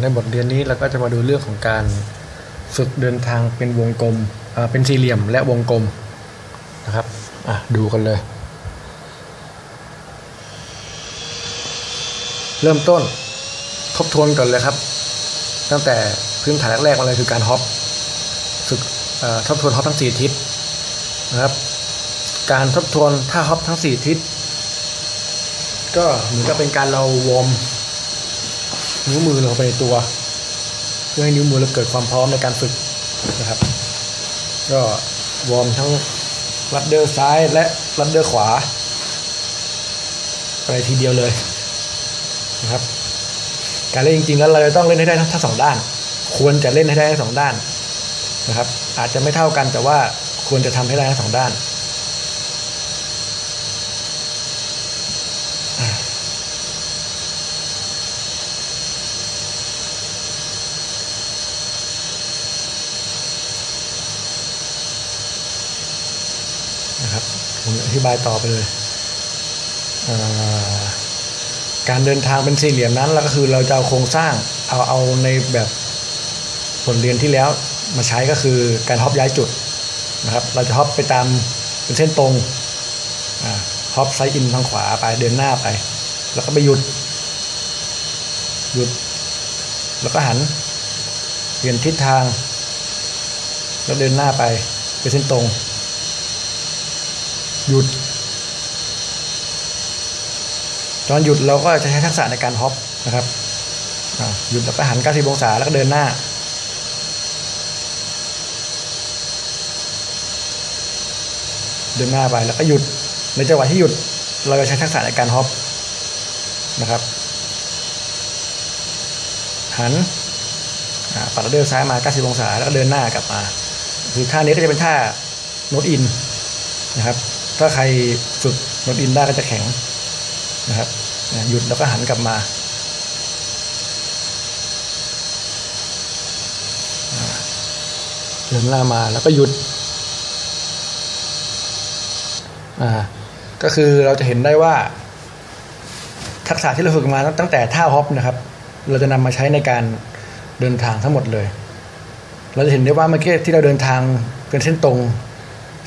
ในบทเรียนนี้เราก็จะมาดูเรื่องของการฝึกเดินทางเป็นวงกลมเป็นสี่เหลี่ยมและวงกลมนะครับดูกันเลย เริ่มต้นทบทวนก่อนเลยครับ ตั้งแต่พื้นฐานแรกๆมาเลยคือการฮอปฝึกทบทวนฮอปทั้งสี่ทิศนะครับการทบทวนท่าฮอปทั้งสี่ทิศก็เหมือนกับเป็นการเราวอร์ม นิ้วมือเราไปในตัว เพื่อให้นิ้วมือเราเกิดความพร้อมในการฝึกนะครับ ก็วอร์มทั้งรัดเดอร์ซ้ายและรัดเดอร์ขวาไปทีเดียวเลยนะครับ การเล่นจริงๆแล้วเราจะต้องเล่นให้ได้ทั้งสองด้าน ควรจะเล่นให้ได้ทั้งสองด้านนะครับ อาจจะไม่เท่ากันแต่ว่าควรจะทำให้ได้ทั้งสองด้าน นะครับผมอธิบายต่อไปเลยเการเดินทางเป็นสี่เหลี่ยมนั้นแล้วก็คือเราจะเอาโครงสร้างเอาเอาในแบบผลเรียนที่แล้วมาใช้ก็คือการฮอปย้ายจุดนะครับ เราจะฮอปไปตามเป็นเส้นตรงฮอปไซด์อินทางขวาไปเดินหน้าไป แล้วก็ไปหยุด หยุด แล้วก็หันเปลี่ยนทิศทาง แล้วเดินหน้าไปเป็นเส้นตรง หยุด ตอนหยุดเราก็จะใช้ทักษะในการฮอปนะครับหยุดแล้วก็หัน 90 องศาแล้วก็เดินหน้า เดินหน้าไปแล้วก็หยุดในจังหวะที่หยุดเราจะใช้ทักษะในการฮอปนะครับ หันปัดเดินซ้ายมา 90 องศา แล้วก็เดินหน้ากลับมา คือท่านี้ก็จะเป็นท่าโนดอินนะครับ ถ้าใครฝึกโนดอินได้ก็จะแข็งนะครับหยุดแล้วก็หันกลับมาเดินหน้ามาแล้วก็หยุดอ่าก็คือเราจะเห็นได้ว่า ทักษะที่เราฝึกมาตั้งแต่ท่าฮอปนะครับ เราจะนำมาใช้ในการเดินทางทั้งหมดเลย เราจะเห็นได้ว่าเมื่อกี้ที่เราเดินทางเป็นเส้นตรง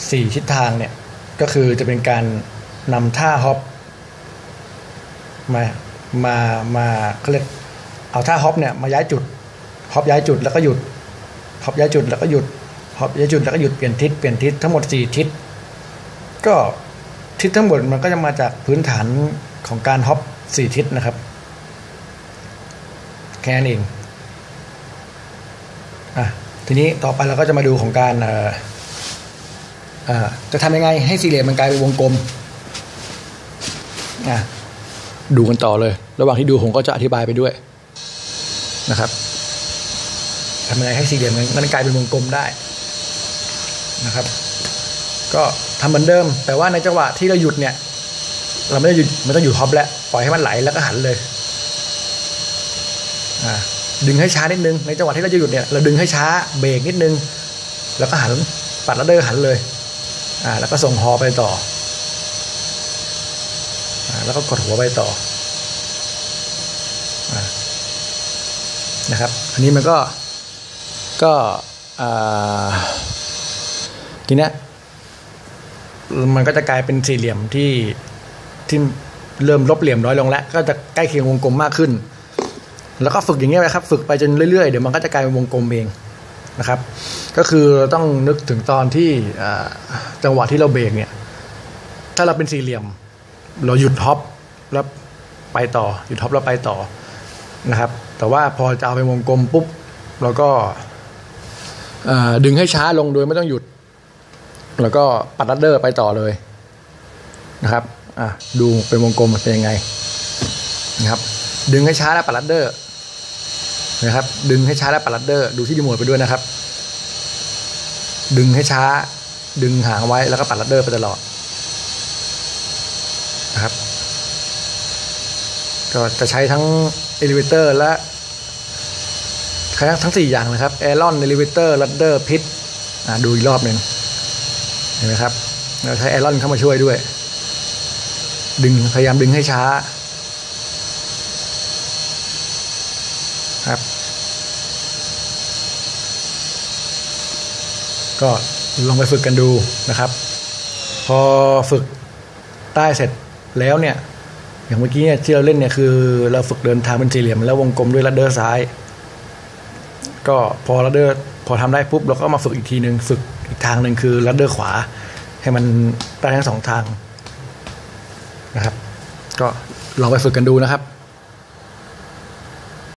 สี่ทิศทางเนี่ย ก็คือจะเป็นการนำท่าฮอปมามามาเขาเรียกเอาท่าฮอปเนี่ยมาย้ายจุดฮอปย้ายจุดแล้วก็หยุดฮอปย้ายจุดแล้วก็หยุดฮอปย้ายจุดแล้วก็หยุดเปลี่ยนทิศเปลี่ยนทิศทั้งหมดสี่ทิศก็ทิศทั้งหมดมันก็จะมาจากพื้นฐานของการฮอปสี่ทิศนะครับแค่นั้นเองอะทีนี้ต่อไปเราก็จะมาดูของการเอ่อ จะทำยังไงให้สี่เหลี่ยมมันกลายเป็นวงกลมดูกันต่อเลย ระหว่างที่ดูผมก็จะอธิบายไปด้วยนะครับทำยังไงให้สี่เหลี่ยมมันมันกลายเป็นวงกลมได้นะครับ ก็ทำเหมือนเดิม แต่ว่าในจังหวะที่เราหยุดเนี่ย เราไม่ได้หยุดมันต้องหยุดฮอปแล้วปล่อยให้มันไหลแล้วก็หันเลยดึงให้ช้านิดนึงในจังหวะที่เราจะหยุดเนี่ยเราดึงให้ช้าเบรกนิดนึง แล้วก็หันปัดแล้วเดินหันเลย อ่าแล้วก็ส่งฮอไปต่ออ่าแล้วก็กดหัวไปต่ออ่านะครับ อันนี้มันก็ก็อ่าทีเนี้ยมันก็จะกลายเป็นสี่เหลี่ยมที่ที่เริ่มลบเหลี่ยมน้อยลงแล้ว ก็จะใกล้เคียงวงกลมมากขึ้น แล้วก็ฝึกอย่างเงี้ยไปครับ ฝึกไปจนเรื่อยๆ เดี๋ยวมันก็จะกลายเป็นวงกลมเอง นะครับ ก็คือเราต้องนึกถึงตอนที่จังหวะที่เราเบรกเนี่ย ถ้าเราเป็นสี่เหลี่ยม เราหยุดท็อปแล้วไปต่อหยุดท็อปแล้วไปต่อนะครับ แต่ว่าพอจะเอาไปวงกลมปุ๊บเราก็ดึงให้ช้าลงโดยไม่ต้องหยุด แล้วก็ปัดรัดเดอร์ไปต่อเลยนะครับดูเป็นวงกลมเป็นยังไงนะครับ ดึงให้ช้าแล้วปัดรัดเดอร์ นะครับ ดึงให้ช้าแล้วปัดรัดเดอร์ดูที่ดีโมดไปด้วยนะครับ ดึงให้ช้า ดึงหางไว้แล้วก็ปัดรัดเดอร์ไปตลอดนะครับ ก็จะใช้ทั้งเอลิเวเตอร์และใช้ทั้งทั้งสี่อย่างนะครับแอรอนเอลิเวเตอร์รัดเดอร์พิทดูอีกรอบหนึ่งเห็นไหมครับเราใช้ไอรอนเข้ามาช่วยด้วย ดึงพยายามดึงให้ช้า ครับ ก็ลองไปฝึกกันดูนะครับ พอฝึกได้เสร็จแล้วเนี่ย อย่างเมื่อกี้เนี่ยที่เราเล่นเนี่ยคือ เราฝึกเดินทางเป็นสี่เหลี่ยม แล้ววงกลมด้วยลัดเดอร์ซ้าย ก็พอลัดเดอร์พอทำได้ปุ๊บเราก็มาฝึกอีกทีหนึ่งฝึกอีกทางหนึ่งคือลัดเดอร์ขวา ให้มันได้ทั้งสองทางนะครับ ก็ลองไปฝึกกันดูนะครับ